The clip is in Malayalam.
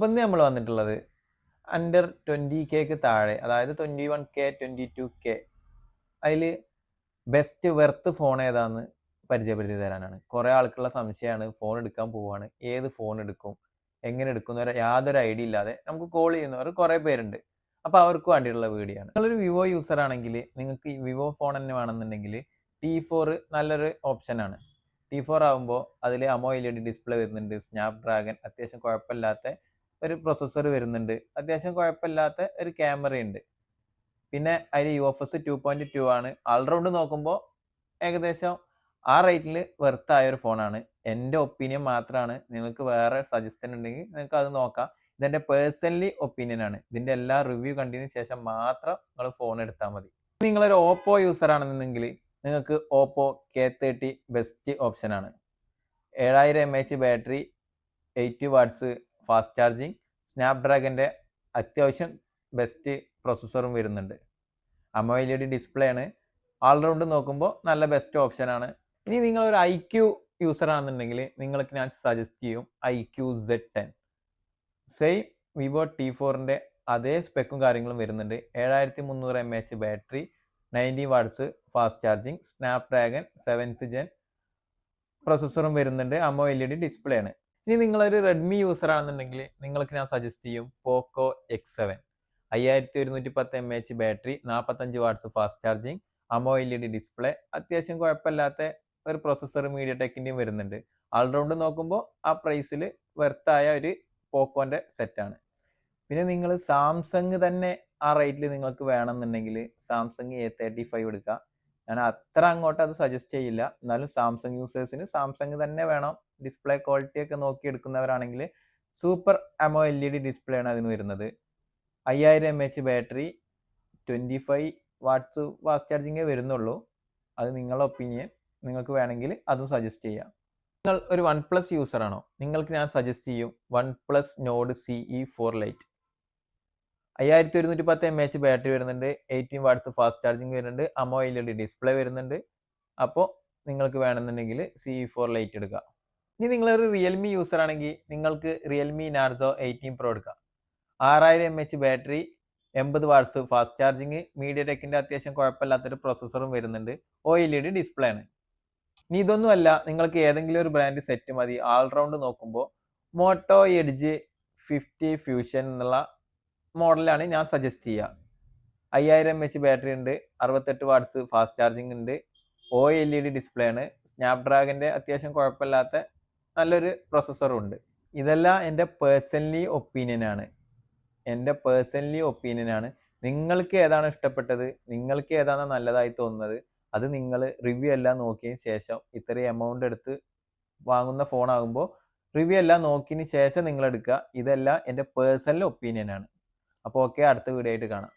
അപ്പോൾ ഇന്ന് നമ്മൾ വന്നിട്ടുള്ളത് അണ്ടർ ട്വന്റി കെക്ക് താഴെ അതായത് twenty one K twenty two K അതിൽ ബെസ്റ്റ് വെർത്ത് ഫോൺ ഏതാന്ന് പരിചയപ്പെടുത്തി തരാനാണ്. കുറേ ആൾക്കുള്ള സംശയമാണ് ഫോൺ എടുക്കാൻ പോവുകയാണ് ഏത് ഫോൺ എടുക്കും എങ്ങനെ എടുക്കുന്നവരെ യാതൊരു ഐഡിയ ഇല്ലാതെ നമുക്ക് കോൾ ചെയ്യുന്നവർ കുറേ പേരുണ്ട്. അപ്പോൾ അവർക്ക് വേണ്ടിയിട്ടുള്ള വീഡിയോ ആണ്. നിങ്ങളൊരു വിവോ യൂസർ ആണെങ്കിൽ നിങ്ങൾക്ക് വിവോ ഫോൺ തന്നെ വേണമെന്നുണ്ടെങ്കിൽ ടി ഫോർ നല്ലൊരു ഓപ്ഷനാണ് ടി ഫോർ ആകുമ്പോൾ അതിൽ അമോ എൽ ഇ ഡി ഡിസ്പ്ലേ വരുന്നുണ്ട് സ്നാപ് ഡ്രാഗൺ അത്യാവശ്യം കുഴപ്പമില്ലാത്ത ഒരു പ്രൊസസ്സർ വരുന്നുണ്ട്. അത്യാവശ്യം കുഴപ്പമില്ലാത്ത ഒരു ക്യാമറയുണ്ട് പിന്നെ അതിൽ U F S two point two ആണ്. ഓൾറൗണ്ട് നോക്കുമ്പോൾ ഏകദേശം ആ റേറ്റിൽ വെർത്തായ ഒരു ഫോണാണ് എന്റെ ഒപ്പീനിയൻ മാത്രമാണ് നിങ്ങൾക്ക് വേറെ സജഷൻ ഉണ്ടെങ്കിൽ നിങ്ങൾക്ക് അത് നോക്കാം. ഇതെന്റെ പേഴ്സണലി ഒപ്പീനിയൻ ആണ്. ഇതിന്റെ എല്ലാ റിവ്യൂ കണ്ടതിന് ശേഷം മാത്രം നിങ്ങൾ ഫോൺ എടുത്താൽ മതി. നിങ്ങളൊരു ഓപ്പോ യൂസർ ആണെന്നുണ്ടെങ്കിൽ നിങ്ങൾക്ക് ഓപ്പോ കെ തേർട്ടി ബെസ്റ്റ് ഓപ്ഷനാണ് ഏഴായിരം M H battery eight watts fast charging സ്നാപ്ഡ്രാഗന്റെ അത്യാവശ്യം ബെസ്റ്റ് പ്രൊസസ്സറും വരുന്നുണ്ട്. അമോ എൽ ഡി ഡിസ്പ്ലേ ആണ്. ഓൾറൗണ്ട് നോക്കുമ്പോൾ നല്ല ബെസ്റ്റ് ഓപ്ഷനാണ് ഇനി നിങ്ങൾ ഒരു ഐ ക്യു യൂസർ ആണെന്നുണ്ടെങ്കിൽ നിങ്ങൾക്ക് ഞാൻ സജസ്റ്റ് ചെയ്യും I Q Z ten same Vivo T ഫോറിന്റെ അതേ സ്പെക്കും കാര്യങ്ങളും വരുന്നുണ്ട്. ഏഴായിരത്തി മുന്നൂറ് M H battery ninety watts fast charging Snapdragon seventh gen പ്രൊസസ്സറും വരുന്നുണ്ട്. അമോ എൽ ഇ ഡി ഡിസ്പ്ലേ ആണ്. ഇനി നിങ്ങളൊരു റെഡ്മി യൂസർ ആണെന്നുണ്ടെങ്കിൽ നിങ്ങൾക്ക് ഞാൻ സജസ്റ്റ് ചെയ്യും പോക്കോ എക്സ് സെവൻ അയ്യായിരത്തി ഒരുന്നൂറ്റി പത്ത് എം എച്ച് ബാറ്ററി നാൽപ്പത്തഞ്ച് watts fast charging AMOLED display അത്യാവശ്യം കുഴപ്പമില്ലാത്ത ഒരു പ്രൊസസ്സർ മീഡിയ ടെക്കിന്റെയും വരുന്നുണ്ട്. ഓൾറൗണ്ട് നോക്കുമ്പോൾ ആ പ്രൈസിൽ വെർത്തായ ഒരു പോക്കോന്റെ സെറ്റാണ് പിന്നെ നിങ്ങൾ സാംസങ് തന്നെ ആ റേറ്റിൽ നിങ്ങൾക്ക് വേണമെന്നുണ്ടെങ്കിൽ സാംസങ് എ തേർട്ടി ഫൈവ് എടുക്കുക ഞാൻ അത്ര അങ്ങോട്ട് അത് സജസ്റ്റ് ചെയ്യില്ല. എന്നാലും സാംസങ് യൂസേഴ്സിന് സാംസങ് തന്നെ വേണം ഡിസ്പ്ലേ ക്വാളിറ്റി ഒക്കെ നോക്കി എടുക്കുന്നവരാണെങ്കിൽ super അമോ L E D display ആണ് അതിന് വരുന്നത്. അയ്യായിരം M H battery twenty five watts fast ചാർജിങ്ങേ വരുന്നുള്ളൂ. അത് നിങ്ങളുടെ ഒപ്പീനിയൻ നിങ്ങൾക്ക് വേണമെങ്കിൽ അതും സജസ്റ്റ് ചെയ്യാം. നിങ്ങൾ ഒരു വൺ പ്ലസ് യൂസർ ആണോ? നിങ്ങൾക്ക് ഞാൻ സജസ്റ്റ് ചെയ്യും. One plus Nord C E four lite അയ്യായിരത്തി ഒരുന്നൂറ്റി പത്ത് എം എച്ച് ബാറ്ററി വരുന്നുണ്ട്. എയ്റ്റീൻ വാട്സ് ഫാസ്റ്റ് ചാർജിങ് വരുന്നുണ്ട്. അമോ എൽ ഡി ഡിസ്പ്ലേ വരുന്നുണ്ട്. അപ്പോൾ നിങ്ങൾക്ക് വേണമെന്നുണ്ടെങ്കിൽ സി ഫോർ ലൈറ്റ് എടുക്കുക ഇനി നിങ്ങളൊരു റിയൽമി യൂസർ ആണെങ്കിൽ നിങ്ങൾക്ക് റിയൽമി നാർസോ എയ്റ്റീൻ പ്രോ എടുക്കാം. ആറായിരം എം എച്ച് ബാറ്ററി എൺപത് വാട്സ് ഫാസ്റ്റ് ചാർജിങ് മീഡിയ ടെക്കിന്റെ അത്യാവശ്യം കുഴപ്പമില്ലാത്തൊരു പ്രോസസ്സറും വരുന്നുണ്ട്. O L E D display ആണ്. ഇനി ഇതൊന്നുമല്ല നിങ്ങൾക്ക് ഏതെങ്കിലും ഒരു ബ്രാൻഡ് സെറ്റ് മതി. ഓൾറൗണ്ട് നോക്കുമ്പോൾ മോട്ടോ എഡ്ജ് ഫിഫ്റ്റി ഫ്യൂഷൻ എന്നുള്ള മോഡലാണ് ഞാൻ സജസ്റ്റ് ചെയ്യുക അയ്യായിരം എം എച്ച് ബാറ്ററി ഉണ്ട് അറുപത്തെട്ട് വാട്ട്സ് ഫാസ്റ്റ് ചാർജിങ് ഉണ്ട് O L E D display ആണ്. സ്നാപ്ഡ്രാഗന്റെ അത്യാവശ്യം കുഴപ്പമില്ലാത്ത നല്ലൊരു പ്രൊസസ്സറും ഉണ്ട്. ഇതെല്ലാം എന്റെ പേഴ്സണലി ഒപ്പീനിയനാണ് എന്റെ പേഴ്സണലി ഒപ്പീനിയനാണ് നിങ്ങൾക്ക് ഏതാണ് ഇഷ്ടപ്പെട്ടത്? നിങ്ങൾക്ക് ഏതാണ് നല്ലതായി തോന്നുന്നത്? അത് നിങ്ങൾ റിവ്യൂ എല്ലാം നോക്കിയതിന് ശേഷം ഇത്രയും എമൗണ്ട് എടുത്ത് വാങ്ങുന്ന ഫോണാകുമ്പോൾ റിവ്യൂ എല്ലാം നോക്കിയതിന് ശേഷം നിങ്ങൾ എടുക്കുക. ഇതെല്ലാം എന്റെ പേഴ്സണൽ ഒപ്പീനിയൻ ആണ്. അപ്പോൾ ഓക്കെ അടുത്ത വീഡിയോ ആയിട്ട് കാണാം.